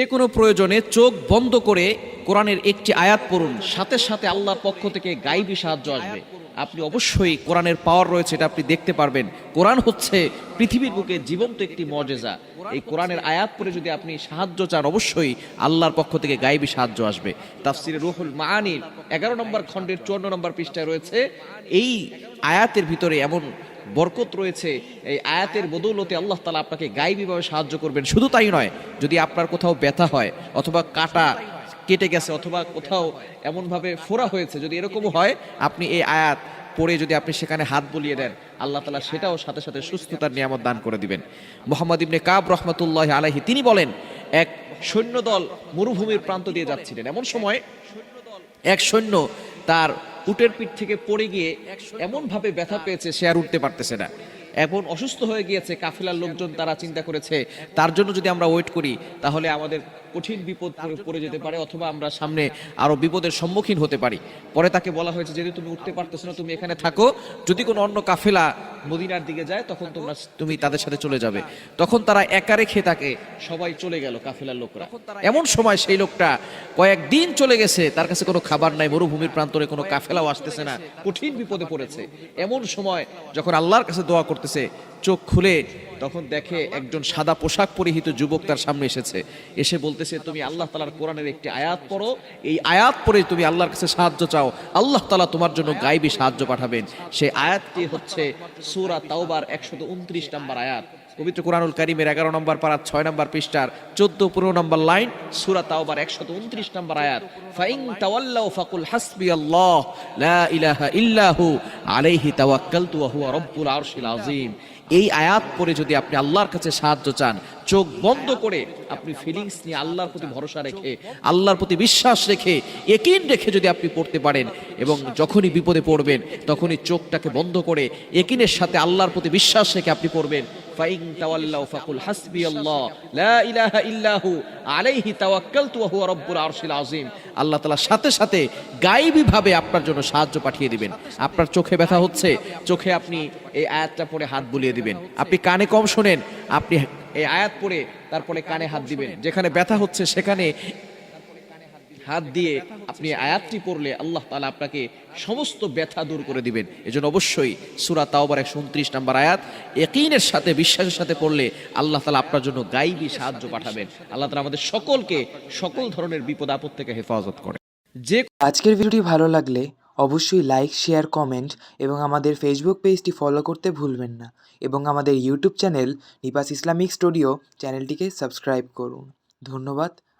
যে কোনো প্রয়োজনে চোখ বন্ধ করে কোরআনের একটি আয়াত পড়ুন। সাথে সাথে আল্লাহর পক্ষ থেকে গাইবী সাহায্য আসবে। আপনি অবশ্যই কোরআনের পাওয়ার রয়েছে, এটা আপনি দেখতে পারবেন। কোরআন হচ্ছে পৃথিবীর বুকে জীবন্ত একটি মজেজা। এই কোরআনের আয়াত পড়ে যদি আপনি সাহায্য চান, অবশ্যই আল্লাহর পক্ষ থেকে গাইবী সাহায্য আসবে। তাফসিরে রুহুল মাআনির এগারো নম্বর খণ্ডের চুয়ান্ন নম্বর পৃষ্ঠায় রয়েছে, এই আয়াতের ভিতরে এমন বরকত রয়েছে এই আয়াতের বদৌলতে আল্লাহ তালা আপনাকে গাইবীভাবে সাহায্য করবেন। শুধু তাই নয়, যদি আপনার কোথাও ব্যথা হয় অথবা কাটা কেটে গেছে অথবা কোথাও এমনভাবে ফোড়া হয়েছে, যদি এরকমও হয়, আপনি এই আয়াত পড়ে যদি আপনি সেখানে হাত বুলিয়ে দেন, আল্লাহ তালা সেটাও সাথে সাথে সুস্থতার নিয়ামত দান করে দিবেন। মোহাম্মদ ইবনে কাব রহমতুল্লাহ আলাহি তিনি বলেন, এক সৈন্যদল মরুভূমির প্রান্ত দিয়ে যাচ্ছিলেন। এমন সময় এক সৈন্য তার উটের পিঠ থেকে পড়ে গিয়ে এমনভাবে ব্যথা পেয়েছে সে আর উঠতে পারতেছে না। এখন অসুস্থ হয়ে গিয়েছে কাফিলার লোকজন, তারা চিন্তা করেছে, তার জন্য যদি আমরা ওয়েট করি, তাহলে আমাদের কঠিন বিপদ পড়ে যেতে পারে, অথবা আমরা সামনে আরও বিপদের সম্মুখীন হতে পারি। পরে তাকে বলা হয়েছে, যদি তুমি উঠতে পারতেছো না, তুমি এখানে থাকো। যদি কোনো অন্য কাফেলা মদিনার দিকে যায় তখন তোমরা তুমি তাদের সাথে চলে যাবে। তখন তারা একা রেখে তাকে সবাই চলে গেল কাফেলার লোকরা। এমন সময় সেই লোকটা কয়েকদিন চলে গেছে তার কাছে কোনো খাবার নাই মরুভূমির প্রান্তরে কোনো কাফেলাও আসতেছে না কঠিন বিপদে পড়েছে। এমন সময় যখন আল্লাহর কাছে দোয়া করতেছে চোখ খুলে তখন দেখে একজন সাদা পোশাক পরিহিত যুবক তার সামনে এসেছে। এসে বলতেছে তুমি আল্লাহ তালার কোরআনের একটি আয়াত পড়ো। এই আয়াত পড়ে তুমি আল্লাহর কাছে সাহায্য চাও। আল্লাহ তালা তোমার জন্য গাইবী সাহায্য পাঠাবেন। সেই আয়াতটি হচ্ছে সুরা তাওবার একশত উনত্রিশ নম্বর আয়াত। পবিত্র কোরআনুল কারিমের এগারো নম্বর পাড়ার ছয় নম্বর পৃষ্ঠার চোদ্দ পনেরো নম্বর লাইন, সুরা তাওবার একশত উনত্রিশ নম্বর আয়াত। ফাইন তাওয়াল্লাউ ফাকুল হাসবি আল্লাহ, লা ইলাহা ইল্লাহু আলাইহি তাওয়াক্কালতু ওয়া রব্বুল আরশিল আযীম। এই আয়াত পড়ে যদি আপনি আল্লাহর কাছে সাহায্য চান, চোখ বন্ধ করে আপনি ফিলিংস নিয়ে আল্লাহর প্রতি ভরসা রেখে, আল্লাহর প্রতি বিশ্বাস রেখে একিন রেখে যদি আপনি পড়তে পারেন এবং যখনই বিপদে পড়বেন, তখনই চোখটাকে বন্ধ করে একিনের সাথে আল্লাহর প্রতি বিশ্বাস রেখে আপনি পড়বেন ফাইন তাওয়াল্লাউ ফাকুল হাসবি আল্লাহ লা ইলাহা ইল্লাহু আলাইহি তাওয়াক্কালতু ওয়া হুয়া রব্বুল আরশিল আযীম. আল্লাহ তাআলা সাথে সাথে গায়েবী ভাবে আপনার জন্য সাহায্য পাঠিয়ে দিবেন। আপনার চোখে ব্যথা হচ্ছে, চোখে আপনি এই আয়াতটা পড়ে হাত বুলিয়ে দিবেন। আপনি কানে কম শোনেন, আপনি এই আয়াত পড়ে তারপরে কানে হাত দিবেন। যেখানে ব্যথা হচ্ছে সেখানে হাত দিয়ে আপনি আয়াতটি পড়লে আল্লাহ তালা আপনাকে সমস্ত ব্যথা দূর করে দিবেন। এজন্য অবশ্যই সুরা তাওবার একশো উনত্রিশ নাম্বার আয়াত একিনের সাথে, বিশ্বাসের সাথে পড়লে আল্লাহ তালা আপনার জন্য গাইবী সাহায্য পাঠাবেন। আল্লাহ তালা আমাদের সকলকে সকল ধরনের বিপদ আপদ থেকে হেফাজত করে যে আজকের ভিডিওটি ভালো লাগলে অবশ্যই লাইক, শেয়ার, কমেন্ট এবং আমাদের ফেসবুক পেজটি ফলো করতে ভুলবেন না এবং আমাদের ইউটিউব চ্যানেল নিপাস ইসলামিক স্টুডিও চ্যানেলটিকে সাবস্ক্রাইব করুন। ধন্যবাদ।